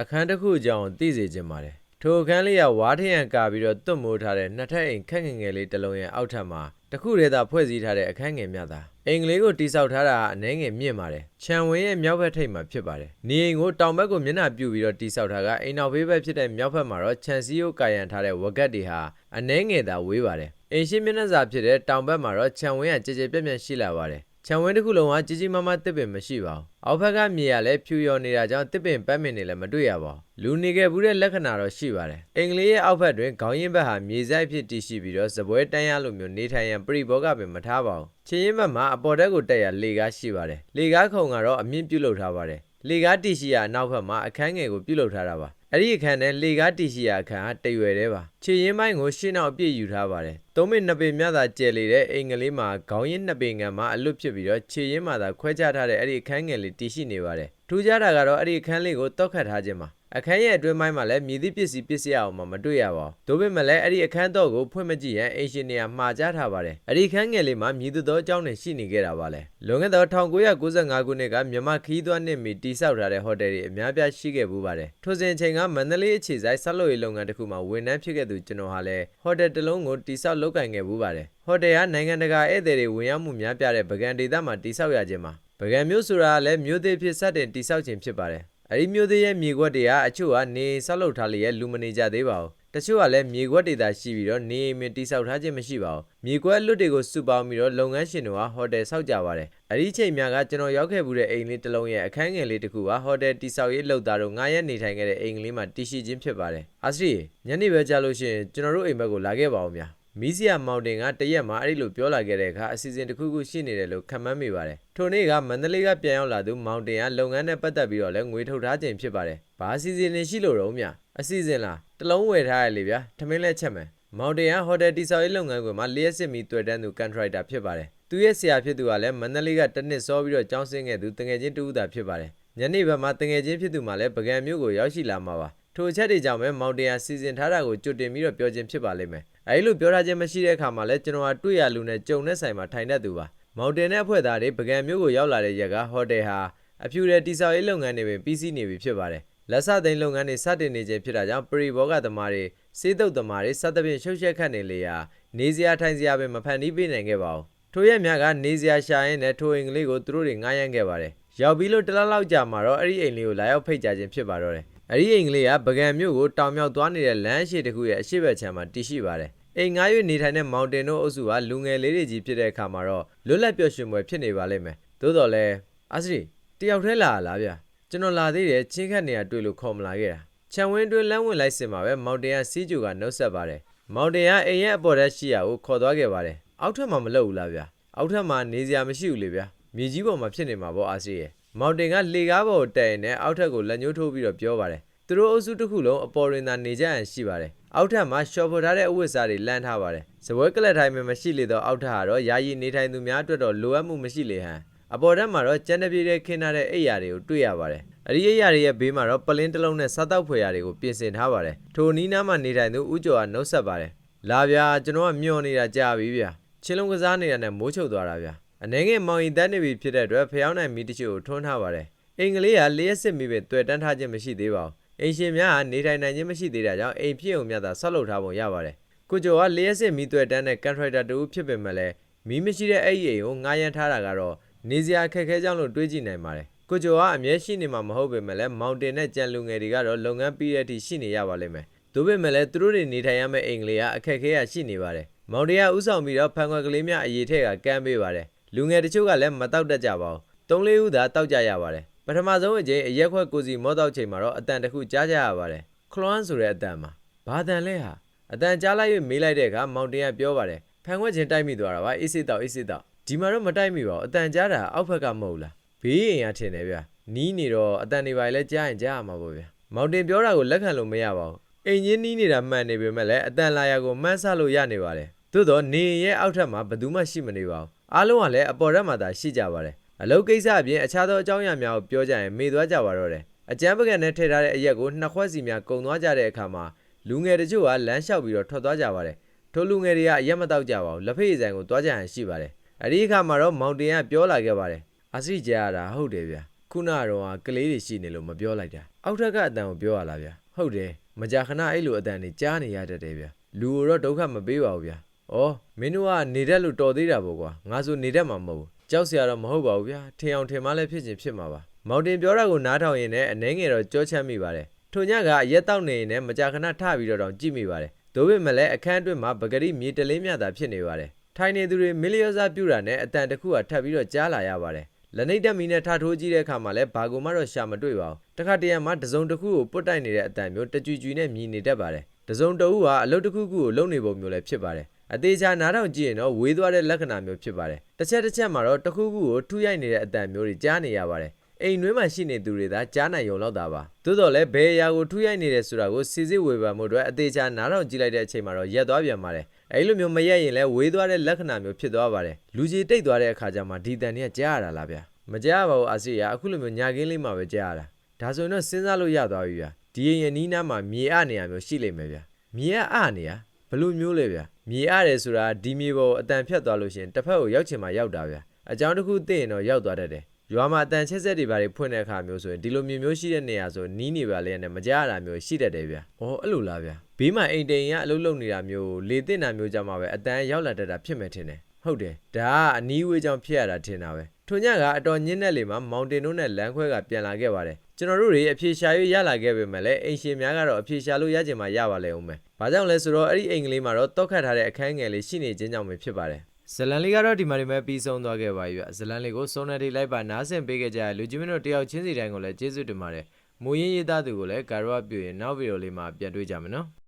အခန်းတစ်ခုအကြောင်းသိစေချင်ပါတယ်ထိုအခန်းလေးကဝါးထရံကာပြီးတော့တွတ်မိုးထားတဲ့နှစ်ထပ်အိမ်ခက်ငယ်ငယ်လေးတစ်လုံးရဲ့အောက်ထပ်မှာတစ်ခုတည်းသာဖွဲ့စည်းထားတဲ့အခန်းငယ်များသာအိမ်ကလေးကိုတိဆောက်ထားတာကအနှဲငယ်မြင့်ပါတယ်ခြံဝင်းရဲ့မြောက်ဘက်ထိပ်မှာဖြစ်ပါတယ်နေအိမ်ကိုတောင်ဘက်ကိုမျက်နှာပြုပြီးတော့တိဆောက်ထားကအိမ်နောက်ဘေးဘက်ဖြစ်တဲ့မြောက်ဘက်မှာတော့ခြံစည်းရိုးကာရန်ထားတဲ့ဝကတ်တွေဟာအနှဲငယ်သာဝေးပါတယ်အိမ်ရှိမျက်နှာစာဖြစ်တဲ့တောင်ဘက်မှာတော့ခြံဝင်းကကြည်ကြည်ပြန့်ပြန့်ရှိလာပါတယ် ခြံဝင်းတစ်ခုလုံးကကြီးကြီးမားမားတစ်ပင်မရှိပါဘူး။အောက်ဘက်ကမြေကလည်းဖြူရော်နေတာကြောင့်တစ်ပင်ပန်းပင်တွေလည်းမတွေ့ရပါဘူး။လူနေခဲ့ဘူးတဲ့လက္ခဏာတော့ရှိပါတယ်။အင်္ဂလိပ်ရဲ့အောက်ဘက်တွင်ခေါင်းရင်းဘက်ဟာမြေဆိုင်ဖြစ်တည်ရှိပြီးတော့စပွဲတန်းရလိုမျိုးနေထိုင်ရန်ပရိဘောဂပင်မထားပါဘူး။ချင်းရင်ဘက်မှာအပေါ်တက်ကိုတက်ရလေကားရှိပါတယ်။လေကားခုံကတော့အမြင့်ပြုတ်လုပ်ထားပါတယ်။လေကားတီရှိရအနောက်ဘက်မှာအခန်းငယ်ကိုပြုတ်လုပ်ထားတာပါ။ အဲ့ဒီအခန်းနဲ့လေကားတီရှိရအခန်းဟာတရွယ်တည်းပါခြေရင်းပိုင်းကိုရှင်းအောင်အပြည့်ယူထားပါတယ်သုံးမိနစ်ပေမြသာကျယ်လေတဲ့အင်္ဂလိပ်မှာခေါင်းရင်းနှစ်ပေငံမှာအလွတ်ဖြစ်ပြီးတော့ခြေရင်းမှာသာခွဲခြားထားတဲ့အဲ့ဒီအခန်းငယ်လေးတီရှိနေပါတယ်ထူးခြားတာကတော့အဲ့ဒီအခန်းလေးကိုတောက်ခတ်ထားခြင်းပါ အခန်းရဲ့အတွင်းပိုင်းမှာလည်းမြည်သည့်ပစ္စည်းပစ္စည်းအောင်မှမတွေ့ရပါဘူး။ဒါပေမဲ့လည်းအဲ့ဒီအခန်းတော့ကိုဖွင့်မကြည့်ရန်အင်ရှင်နီယာမှာကြားထားပါတယ်။အဲ့ဒီအခန်းငယ်လေးမှာမြည်သူသောအကြောင်းနဲ့ရှိနေခဲ့တာပါလေ။လွန်ခဲ့သော1995ခုနှစ်ကမြန်မာခီးသွွားနှစ်မီတိစောက်ထားတဲ့ဟိုတယ်တွေအများပြားရှိခဲ့ဘူးပါတယ်။ထိုစဉ်ချိန်ကမန္တလေးအခြေဆိုင်ဆက်လို့ရေးလုပ်ငန်းတစ်ခုမှာဝန်ထမ်းဖြစ်ခဲ့သူကျွန်တော်ဟာလည်းဟိုတယ်တစ်လုံးကိုတိစောက်လုပ်ကင်ခဲ့ဘူးပါတယ်။ဟိုတယ်ကနိုင်ငံတကာဧည့်သည်တွေဝင်ရောက်မှုများပြားတဲ့ဗကန်ဒေသမှာတိစောက်ရခြင်းပါ။ဗကန်မျိုးဆိုတာကလည်းမျိုးသေးဖြစ်စတင်တိစောက်ခြင်းဖြစ်ပါတယ်။ အဲ့ဒီမျိုးသေးရဲ့မြေခွက်တွေကအချို့ကနေဆောက်လုပ်ထားလျက်လူမနေကြသေးပါဘူးတချို့ကလည်းမြေခွက်တွေသာရှိပြီးတော့နေအိမ်မတိဆောက်ထားခြင်းမရှိပါဘူးမြေခွက်လွတ်တွေကိုစုပေါင်းပြီးတော့လုပ်ငန်းရှင်တွေကဟိုတယ်ဆောက်ကြပါတယ်အဲ့ဒီချိန်များကကျွန်တော်ရောက်ခဲ့မှုတဲ့အိမ်လေးတစ်လုံးရဲ့အခန်းငယ်လေးတစ်ခုကဟိုတယ်တိဆောက်ရေးလုပ်သားတို့ငားရက်နေထိုင်ခဲ့တဲ့အိမ်ကလေးမှာတည်ရှိခြင်းဖြစ်ပါတယ်အာစရီညနေပဲကြာလို့ရှိရင်ကျွန်တော်တို့အိမ်ဘက်ကိုလာခဲ့ပါဦးများ မီးစီယာမောင်တင်ကတရက်မှာအဲ့ဒီလိုပြောလာခဲ့တဲ့အခါအစီအစဉ်တစ်ခုခုရှိနေတယ်လို့ခံမှန်းမိပါတယ်။ထိုနေ့ကမန္တလေးကပြန်ရောက်လာသူမောင်တင်ကလုပ်ငန်းနဲ့ပတ်သက်ပြီးတော့လည်းငွေထုတ်ထားခြင်းဖြစ်ပါတယ်။ဘာအစီအစဉ်ရှိလို့တော့မြအစီအစဉ်လားတလုံးဝယ်ထားရလေဗျာထမင်းလက်ချက်မယ်။မောင်တင်ကဟိုတယ်တိဆောက်ရေးလုပ်ငန်းခွင်မှာလျှက်စစ်မီတွေ့တန်းသူကန်ထရိုက်တာဖြစ်ပါတယ်။သူရဲ့ဆရာဖြစ်သူကလည်းမန္တလေးကတနစ်စောပြီးတော့ကျောင်းဆင်းခဲ့သူတငယ်ချင်းတူဦးတာဖြစ်ပါတယ်။ညနေဘက်မှာတငယ်ချင်းဖြစ်သူမှလည်းပကံမျိုးကိုရောက်ရှိလာမှာပါ။ ထိုအချက်တွေကြောင့်ပဲမောင်တင်ဟာစီစဉ်ထားတာကိုကြိုတင်ပြီးတော့ပြောခြင်းဖြစ်ပါလိမ့်မယ်။အဲဒီလိုပြောထားခြင်းမရှိတဲ့အခါမှာလည်းကျွန်တော်ဟာတွေ့ရလူနဲ့ကြုံတဲ့ဆိုင်မှာထိုင်တတ်သူပါ။မောင်တင်တဲ့အဖွဲ့သားတွေပကံမျိုးကိုရောက်လာတဲ့ရက်ကဟိုတယ်ဟာအဖြူတဲ့တိဆောက်ရေးလုပ်ငန်းတွေပင်ပြီးစီးနေပြီဖြစ်ပါတယ်။လက်စသိန်းလုပ်ငန်းတွေစတင်နေခြင်းဖြစ်တာကြောင့်ပရိဘောဂသမားတွေစေးတုတ်သမားတွေစသဖြင့်ရှုပ်ရှက်ခတ်နေလေရာနေစရာထိုင်စရာပင်မဖန်တီးပေးနိုင်ခဲ့ပါဘူး။ထိုရက်များကနေစရာရှာရင်းနဲ့ထိုအိမ်ကလေးကိုသူတို့တွေငားရမ်းခဲ့ပါတယ်။ရောက်ပြီးလို့တလားလောက်ကြာမှာတော့အဲ့ဒီအိမ်လေးကိုလာရောက်ဖိတ်ကြားခြင်းဖြစ်ပါတော့တယ်။ အဲ့ဒီအိမ်ကလေးကပကံမြို့ကိုတောင်မြောက်သွားနေတဲ့လမ်းရှိတစ်ခုရဲ့အရှိတ်ဘက်ခြမ်းမှာတည်ရှိပါတယ်။အိမ်ငား၍နေထိုင်တဲ့မောင်တင်တို့အုပ်စုကလူငယ်လေးတွေကြီးဖြစ်တဲ့အခါမှာတော့လွတ်လပ်ပျော်ရွှင်ပွဲဖြစ်နေပါလိမ့်မယ်။သို့တော်လည်းအစရီတယောက်တည်းလာလားဗျာ။ကျွန်တော်လာသေးတယ်ချင်းခတ်နေရတွေ့လို့ခေါ်မလာခဲ့တာ။ခြံဝင်းတွင်းလမ်းဝင်လိုက်စင်မှာပဲမောင်တင်ကစီးကြူကနှုတ်ဆက်ပါတယ်။မောင်တင်ကအိမ်ရဲ့အပေါ်တက်ရှိရာကိုခေါ်သွားခဲ့ပါတယ်။အောက်ထပ်မှာမလုပ်ဘူးလားဗျာ။အောက်ထပ်မှာနေစရာမရှိဘူးလေဗျာ။မြေကြီးပေါ်မှာဖြစ်နေမှာပေါ့အစရီရဲ့။ မောင်တင်ကလှေကားပေါ်ကိုတက်ရင်လည်းအောက်ထပ်ကိုလက်ညှိုးထိုးပြီးတော့ပြောပါတယ်။သူတို့အုပ်စုတစ်ခုလုံးအပေါ်ရင်သာနေကြရန်ရှိပါတယ်။အောက်ထပ်မှာရှော့ဖော်ထားတဲ့အဝတ်စားတွေလမ်းထားပါတယ်။စပွဲကလပ်ထိုင်မှမရှိလေတော့အောက်ထပ်ကတော့ယာယီနေထိုင်သူများအတွက်တော့လိုအပ်မှုမရှိလေဟန်။အပေါ်ထပ်မှာတော့ကျန်တဲ့ပြေးတဲ့ခင်းထားတဲ့အိပ်ယာတွေကိုတွေ့ရပါတယ်။အဒီအိပ်ယာတွေရဲ့ဘေးမှာတော့ပလင်းတစ်လုံးနဲ့စားတောက်ဖွယ်ရာတွေကိုပြင်ဆင်ထားပါတယ်။ထိုနီးနားမှာနေထိုင်သူဦးကျော်ကနှုတ်ဆက်ပါတယ်။လာဗျာကျွန်တော်ကမျောနေတာကြာပြီဗျာ။ချင်းလုံးကစားနေတာနဲ့မိုးချုပ်သွားတာဗျာ။ အနေငယ်မောင်ရင်တက်နေပြီဖြစ်တဲ့အတွက်ဖျောင်းနိုင်မီတချို့ကိုထွန်းထားပါတယ်။အင်္ဂလိပ်ကလျှက်စစ်မိပဲတွေ့တန်းထားခြင်းမရှိသေးပါဘူး။အိမ်ရှင်များကနေထိုင်နိုင်ခြင်းမရှိသေးတာကြောင့်အိမ်ဖြစ်ုံမြတ်သာဆောက်လုပ်ထားပုံရပါတယ်။ကိုကျော်ကလျှက်စစ်မိတွေ့တန်းတဲ့ကန်ထရိုက်တာတူဖြစ်ပေမဲ့လည်းမီးမရှိတဲ့အဲ့ဒီအိမ်ကိုငားရမ်းထားတာကတော့နေစရာအခက်အခဲကြောင့်လို့တွေးကြည့်နိုင်ပါတယ်။ကိုကျော်ကအမြဲရှိနေမှာမဟုတ်ပေမဲ့လည်းမောင်တင်နဲ့ကြံလူငယ်တွေကတော့လုပ်ငန်းပြီးတဲ့အထိရှိနေရပါလိမ့်မယ်။ဒါပေမဲ့လည်းသူတို့တွေနေထိုင်ရမယ့်အိမ်ကလေးကအခက်အခဲရရှိနေပါတယ်။မောင်တင်ကဥဆောင်ပြီးတော့ဖန်ခွက်ကလေးများအရေးထက်ကကမ်းပေးပါတယ်။ လူငယ်တချို့ကလည်းမတောက်တတ်ကြပါဘူး။သုံးလေးဦးသာတောက်ကြရပါတယ်။ပထမဆုံးအကြိမ်အရက်ခွက်ကိုစီမောတောက်ချိန်မှာတော့အတန်တစ်ခုကြားကြရပါတယ်။ခလွမ်းဆိုတဲ့အတန်မှာဘာတန်လဲဟာအတန်ကြားလိုက်၍မေးလိုက်တဲ့အခါမောင်တင်ကပြောပါတယ်။ဖန်ခွက်ချင်းတိုက်မိသွားတာပါအေးစစ်တောက်အေးစစ်တောက်ဒီမှာတော့မတိုက်မိပါဘူးအတန်ကြားတာအောက်ဘက်ကမဟုတ်လားဘေးအိမ်ကထင်တယ်ဗျနီးနေတော့အတန်တွေပါလဲကြားရင်ကြားရမှာပေါ့ဗျမောင်တင်ပြောတာကိုလက်ခံလို့မရပါဘူးအိမ်ချင်းနီးနေတာမှန်နေပေမဲ့လည်းအတန်လာရကိုမှန်းဆလို့ရနေပါတယ်သို့တော့နေရဲ့အောက်ထပ်မှာဘယ်သူမှရှိမနေပါဘူး အားလုံးကလည်းအပေါ်ရက်မှာသာရှိကြပါတယ်အလုပ်ကိစ္စအပြင်အခြားသောအကြောင်းအရာများကိုပြောကြရင်မေ့သွားကြပါတော့တယ်အကျန်းပကံနဲ့ထည့်ထားတဲ့အရက်ကိုနှစ်ခွက်စီများကုံသွားကြတဲ့အခါမှာလူငယ်တချို့ကလမ်းလျှောက်ပြီးတော့ထွက်သွားကြပါတယ်ထိုလူငယ်တွေကအရက်မတောက်ကြပါဘူးလက်ဖေးဆိုင်ကိုသွားကြရန်ရှိပါတယ်အဲ့ဒီအခါမှာတော့မောင်တင်ကပြောလာခဲ့ပါတယ်အစီကြားရတာဟုတ်တယ်ဗျခုနကတော့ကလေးတွေရှိနေလို့မပြောလိုက်တာအောက်ထက်ကအတန်ကိုပြောရလားဗျာဟုတ်တယ်မကြာခဏအဲ့လိုအတန်တွေကြားနေရတတ်တယ်ဗျာလူကိုတော့ဒုက္ခမပေးပါဘူးဗျာ ဩမင်းတို့ကနေတတ်လို့တော်သေးတာပေါ့ကွာငါဆိုနေတတ်မှာမဟုတ်ဘူးကြောက်စရာတော့မဟုတ်ပါဘူးဗျာထင်အောင်ထင်မှလည်းဖြစ်ချင်းဖြစ်မှာပါမောင်တင်ပြောတာကိုနားထောင်ရင်လည်းအနှဲငယ်တော့ကြောချမ်းမိပါတယ်ထိုညကအရက်တောက်နေရင်လည်းမကြာခဏထပြီးတော့တောင်ကြည့်မိပါတယ်ဒို့ပေမဲ့လည်းအခန်းအတွင်းမှာပဂရိမြေတလေးမြတာဖြစ်နေပါတယ်ထိုင်နေသူတွေမီလီယောဇာပြူတာနဲ့အတန်တစ်ခုကထပ်ပြီးတော့ကြားလာရပါတယ်လက်နှိပ်တက်မီနဲ့ထထိုးကြည့်တဲ့အခါမှာလည်းဘာကူမှတော့ရှာမတွေ့ပါဘူးတခါတရံမှာတစုံတစ်ခုကိုပုတ်တိုက်နေတဲ့အတန်မျိုးတကြွကြွနဲ့မြည်နေတတ်ပါတယ်တစုံတစ်ခုကအလုပ်တစ်ခုခုကိုလုပ်နေပုံမျိုးလည်းဖြစ်ပါတယ် အသေးချာနားထောင်ကြည့်ရင်တော့ဝေးသွားတဲ့လက္ခဏာမျိုးဖြစ်ပါတယ်တစ်ချက်တစ်ချက်မှာတော့တစ်ခုခုကိုထူရိုက်နေတဲ့အတန်မျိုးတွေကြားနေရပါတယ်အိမ်နှွေးမှာရှိနေသူတွေသာကြားနိုင်ရုံလောက်တာပါသို့တော်လည်းဘယ်အရာကိုထူရိုက်နေတယ်ဆိုတာကိုစီစစ်ဝေဖန်မှုအတွက်အသေးချာနားထောင်ကြည့်လိုက်တဲ့အချိန်မှာတော့ရက်သွားပြန်ပါတယ်အဲ့လိုမျိုးမရက်ရင်လည်းဝေးသွားတဲ့လက္ခဏာမျိုးဖြစ်သွားပါတယ်လူကြီးတိတ်သွားတဲ့အခါကျမှဒီတန်တွေကကြားရတာလားဗျာမကြပါဘူးအာစီယာအခုလိုမျိုးညာကင်းလေးမှပဲကြားရတာဒါဆိုရင်တော့စဉ်းစားလို့ရသွားပြီဗျာဒီရင်ရင်နီးနားမှာမြေအနေရမျိုးရှိလိမ့်မယ်ဗျာမြေကအနေရဘယ်လို့မျိုးလဲဗျာ မြေအတယ်ဆိုတာဒီမြေပေါ်အတန်ဖြတ်သွားလို့ရှရင်တစ်ဖက်ကိုရောက်ချင်မှရောက်တာဗျာအကြောင်းတစ်ခုသိရင်တော့ရောက်သွားတတ်တယ်ရွာမှာအတန်ချက်ဆက်တွေဘာတွေဖွင့်တဲ့အခါမျိုးဆိုရင်ဒီလိုမြေမျိုးရှိတဲ့နေရာဆိုနီးနေပါလေနဲ့မကြားရတာမျိုးရှိတတ်တယ်ဗျာ။အော်အဲ့လိုလားဗျာ။ဘေးမှာအိမ်တိန်ရအလုပ်လုပ်နေတာမျိုးလေတင်တာမျိုးကြမှာပဲအတန်ရောက်လာတတ်တာဖြစ်မယ်ထင်တယ်။ဟုတ်တယ်။ဒါကအနီးဝေးကြောင့်ဖြစ်ရတာထင်တာပဲ။ထိုညကအတော်ညင်းတဲ့လေမှာမောင်တင်တို့နဲ့လမ်းခွဲကပြန်လာခဲ့ပါတယ်။ကျွန်တော်တို့တွေအဖြေရှာ၍ရလာခဲ့ပေမဲ့လည်းအိမ်ရှင်များကတော့အဖြေရှာလို့ရချင်မှရပါလေဦးမယ်။ ဘာကြောင့်လဲဆိုတော့အဲ့ဒီအိမ်ကလေးမှာတော့တောက်ခတ်ထားတဲ့အခန်းငယ်လေးရှိနေခြင်းကြောင့်ပဲဖြစ်ပါတယ်။ဇလန်လေးကတော့ဒီမှာဒီမဲ့ပြီးဆုံးသွားခဲ့ပါပြီဗျ။ဇလန်လေးကိုစုံနေတိလိုက်ပါနားဆင်ပေးခဲ့ကြတဲ့လူကြီးမင်းတို့တယောက်ချင်းစီတိုင်းကိုလည်းကျေးဇူးတင်ပါတယ်။မူရင်းရေးသားသူကိုလည်းဂါရဝပြုရင်နောက်ဗီဒီယိုလေးမှာပြန်တွေ့ကြမယ်နော်။